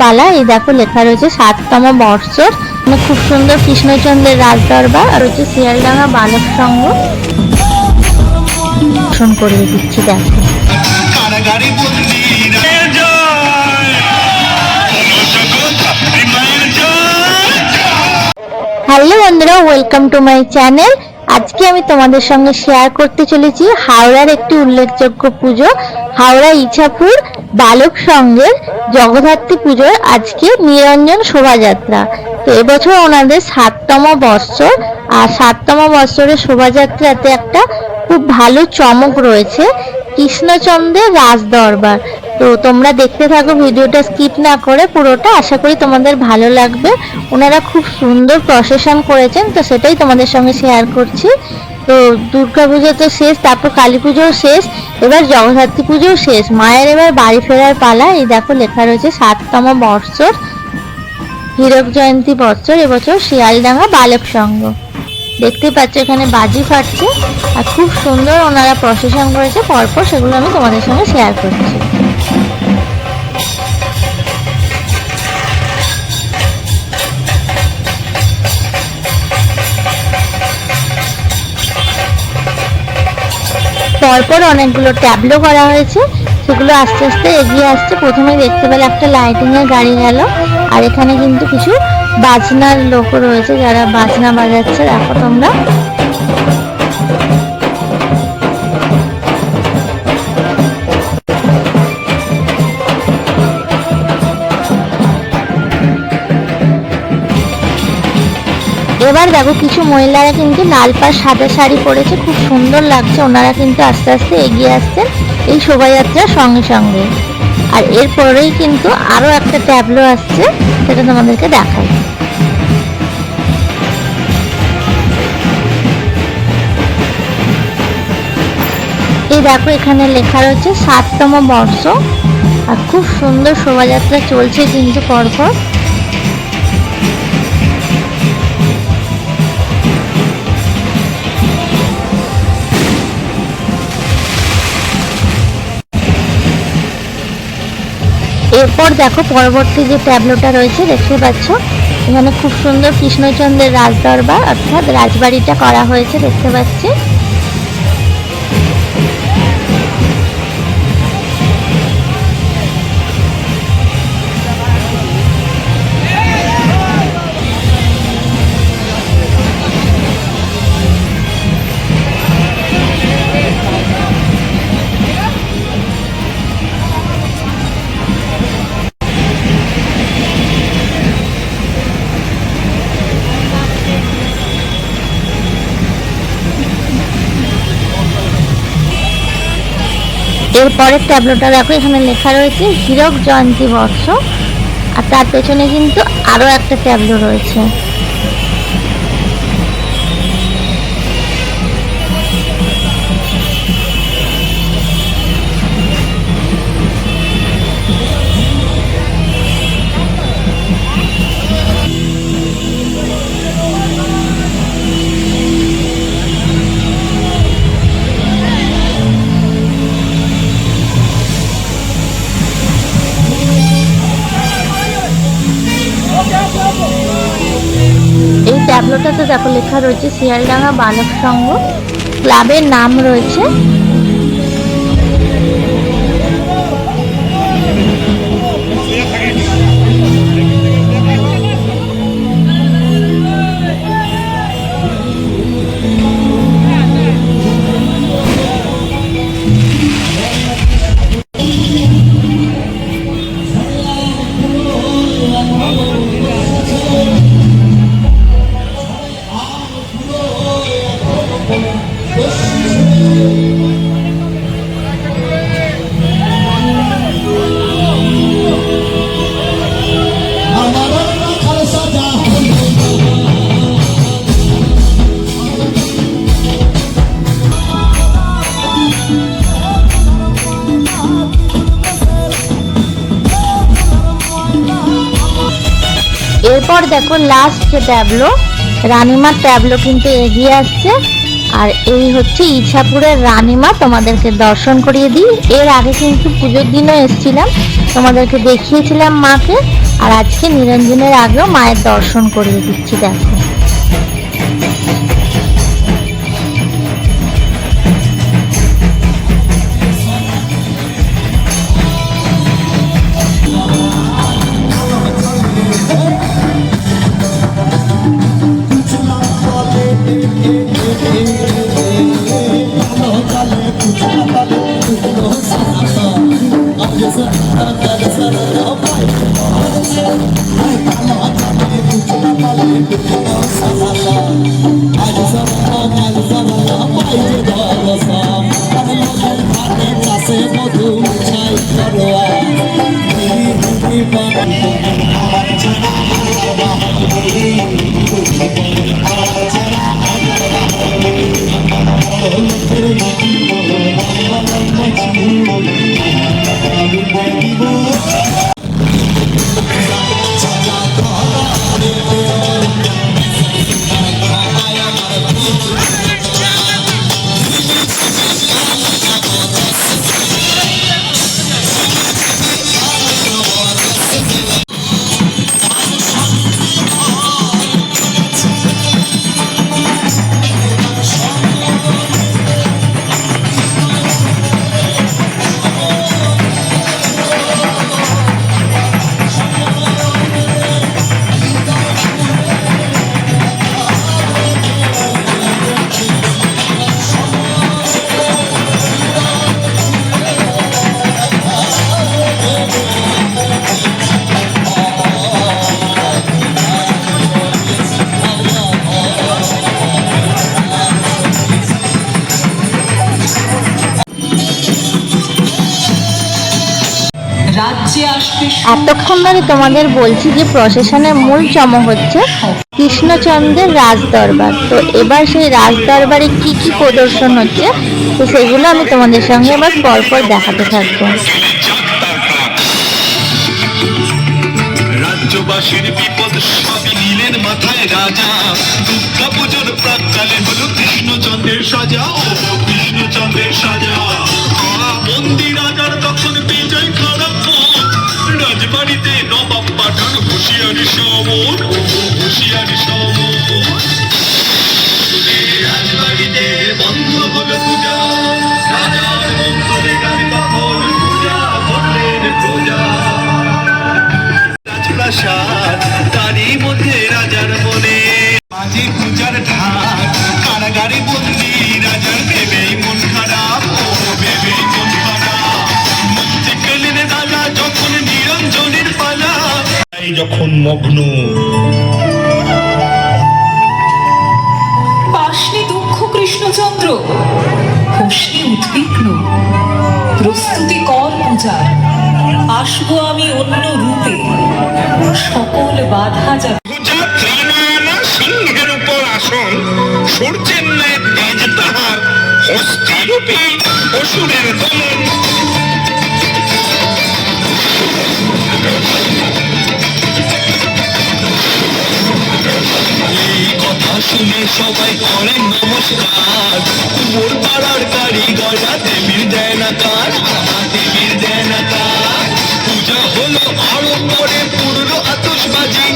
পালা। এই দেখো লেখা রয়েছে, সাততম বর্ষর মানে খুব সুন্দর কৃষ্ণচন্দ্রের রাজদরবার। আর হচ্ছে শিয়ালডাঙ্গা বালক সংঘ। দর্শন করিয়ে দিচ্ছি, দেখো। হ্যালো বন্ধুরা ওয়েলকাম টু মাই চ্যানেল আজকে আমি তোমাদের সঙ্গে শেয়ার করতে চলেছি হাওড়ার একটি উল্লেখযোগ্য পুজো, হাওড়া ইছাপুর বালক সংঘের জগদ্ধাত্রী পুজোর আজকে নিরঞ্জন শোভাযাত্রা। তো এবছর ওনাদের সাততম বৎসর, আর সাততম বৎসরের শোভাযাত্রাতে একটা খুব ভালো চমক রয়েছে কৃষ্ণচন্দ্রের রাজ দরবার তো তোমরা দেখতে থাকো, ভিডিওটা স্কিপ না করে পুরোটা। আশা করি তোমাদের ভালো লাগবে। ওনারা খুব সুন্দর প্রসেশন করেছেন, তো সেটাই তোমাদের সঙ্গে শেয়ার করছি। তো দুর্গা পুজো তো শেষ, তারপর কালী পুজোও শেষ, এবার জগদ্ধাত্রী পুজোও শেষ। মায়ের এবার বাড়ি ফেরার পালা। এই দেখো লেখা রয়েছে, সাততম বৎসর, হীরক জয়ন্তী বৎসর, এবছর শিয়ালডাঙ্গা বালক সংঘ। দেখতেই পাচ্ছ এখানে বাজি ফাটছে, আর খুব সুন্দর ওনারা প্রসেশন করেছে, পরপর সেগুলো আমি তোমাদের সঙ্গে শেয়ার করছি। পরপর অনেকগুলো ট্যাবলো করা হয়েছে। সেগুলো আস্তে আস্তে এগিয়ে আসছে। প্রথমে দেখতে পেলে একটা লাইটিং এর গাড়ি গেল। আর এখানে কিন্তু কিছু বাজনার লোক রয়েছে যারা বাজনা বাজাচ্ছে। দেখো তোমরা। এবার দেখো, কিছু মহিলারা কিন্তু লাল পাড় সাদা শাড়ি পরেছে, খুব সুন্দর লাগছে। ওনারা কিন্তু আস্তে আস্তে এগিয়ে আসছেন এই শোভাযাত্রার সঙ্গে সঙ্গে। আর এরপরেই কিন্তু আরও একটা ট্যাবলো আসছে, সেটা তোমাদেরকে দেখাই। এই দেখো, এখানে লেখা রয়েছে, সাততম বর্ষ। আর খুব সুন্দর শোভাযাত্রা চলছে কিন্তু পরপর। এরপর দেখো পরবর্তী যে ট্যাবলোটা রয়েছে, দেখতে পাচ্ছ? এখানে খুব সুন্দর কৃষ্ণচন্দ্রের রাজদরবার, অর্থাৎ রাজবাড়িটা করা হয়েছে, দেখতে পাচ্ছি। এরপরের ট্যাবলোটা দেখো, এখানে লেখা রয়েছে, হিরক জয়ন্তী বর্ষ আর তার পেছনে কিন্তু আরও একটা ট্যাবলো রয়েছে। এই ট্যাবলোটাতে দেখো লেখা রয়েছে শিয়ালডাঙ্গা বালক সংঘ। ক্লাবের নাম রয়েছে এরপর দেখো লাস্ট যে ট্যাবলো রানিমার ট্যাবলো কিন্তু এগিয়ে আসছে। আর এই হচ্ছে ইছাপুরের রানিমা, তোমাদেরকে দর্শন করিয়ে দিই। এর আগে কিন্তু পুজোর দিনও এসেছিলাম, তোমাদেরকে দেখিয়েছিলাম মাকে। আর আজকে নিরঞ্জনের আগেও মায়ের দর্শন করিয়ে দিচ্ছি, দেখো। এতক্ষণ ধরে তোমাদের বলছি যে প্রসেশনের মূল চমক হচ্ছে কৃষ্ণচন্দ্রের রাজ দরবার তো এবার সেই রাজ দরবারে কি কি প্রদর্শন হচ্ছে, তো সেগুলো আমি তোমাদের সঙ্গে এবার পরপর দেখাতে থাকব। রাজ্যবাসীর বিপদ সবই নীলের মাথায় রাজা। দুর্গা পুজোর হলো কৃষ্ণচন্দ্রের সাজা, ও কৃষ্ণচন্দ্রের সাজা। Siyan Şamur যখন মগ্ন। দুঃখ কৃষ্ণচন্দ্র উদ্বিগ্ন। প্রস্তুতি কর পূজার আসব আমি অন্য রূপে। সকল বাধা যাবে পূজা ত্রিনয়না সিংহের উপর আসন সূর্যের ন্যায় তেজ তাহার হস্তিরূপী অসুরের দমন শুনে সবাই করে নমস্কার। কুমোর পাড়ার কারিগররা দেবীর দেয় না দেবীর দেয় না পূজা হলো আরও পরে পুরো আতসবাজি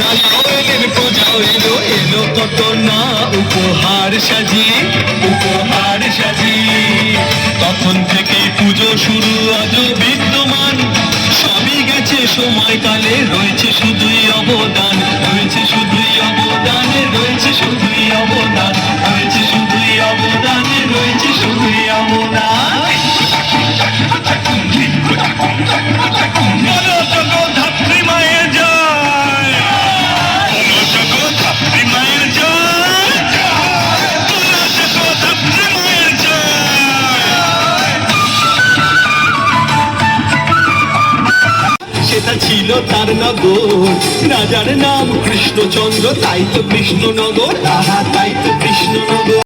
রাজাও এলেন এলো এলো কত না উপহার সাজিয়ে উপহার সাজিয়ে তখন থেকে পুজো শুরু আজ বিদ্যমান। সবই গেছে সময়কালে, রয়েছে শুধুই অবদান, রয়েছে শুধুই ছিল তার নগর। রাজার নাম কৃষ্ণচন্দ্র তাই তো কৃষ্ণনগর। আহা তাই তো কৃষ্ণনগর।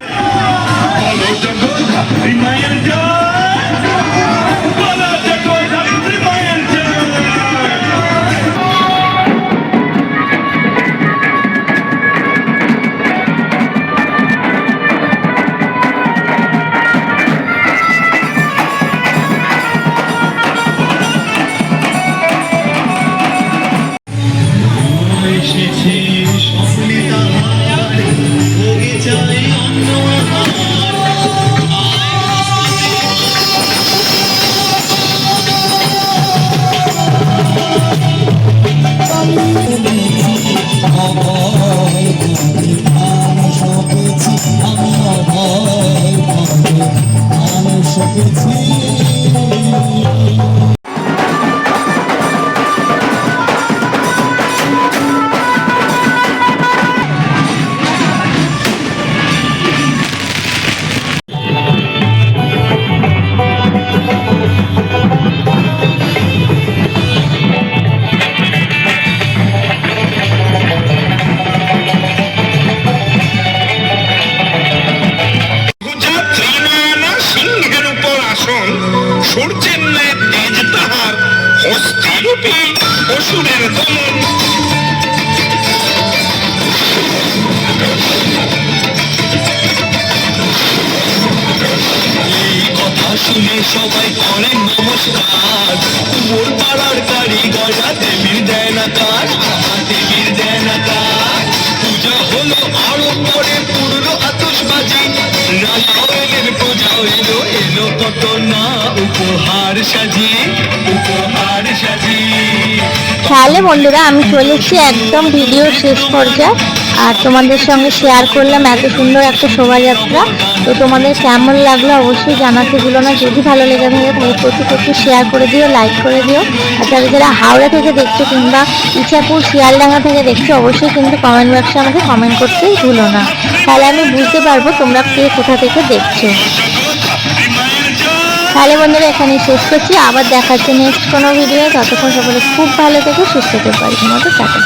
যাত্রী সূর্যের তেজ তাহার হস্তিরূপী অসুরের দমন। কথা শুনে সবাই করে নমস্কার। মোর পাড়ার কারিগররা দেবীর দেয় না কার হলো আরও পরে পুরো আতসবাজি রাজা এলেন এলো এলো কত না উপহার সাজি উপহার সাজি। তাহলে বন্ধুরা, আমি চলে এসেছি একদম ভিডিও শেষ পর্যায়ে। আর তোমাদের সঙ্গে শেয়ার করলাম, এত সুন্দর একটা শোভাযাত্রা। তো তোমাদের কেমন লাগল অবশ্যই জানাতে ভুলো না। যদি ভালো লেগে থাকে, তাহলে প্রতি প্রতি শেয়ার করে দিও লাইক করে দিও। আর যারা যারা হাওড়া থেকে দেখছ কিংবা ইছাপুর, শিয়ালডাঙ্গা থেকে দেখছ, অবশ্যই কিন্তু কমেন্ট বক্সে আমাকে কমেন্ট করতেই ভুলো না। তাহলে আমি বুঝতে পারব তোমরা কে কোথা থেকে দেখছ। তাহলে বন্ধুরা, এখানে শেষ করছি। আবার দেখাচ্ছে নেক্সট কোনো ভিডিও ততক্ষণ সকলে খুব ভালো থেকে, সুস্থ হতে পারি মতো টাটা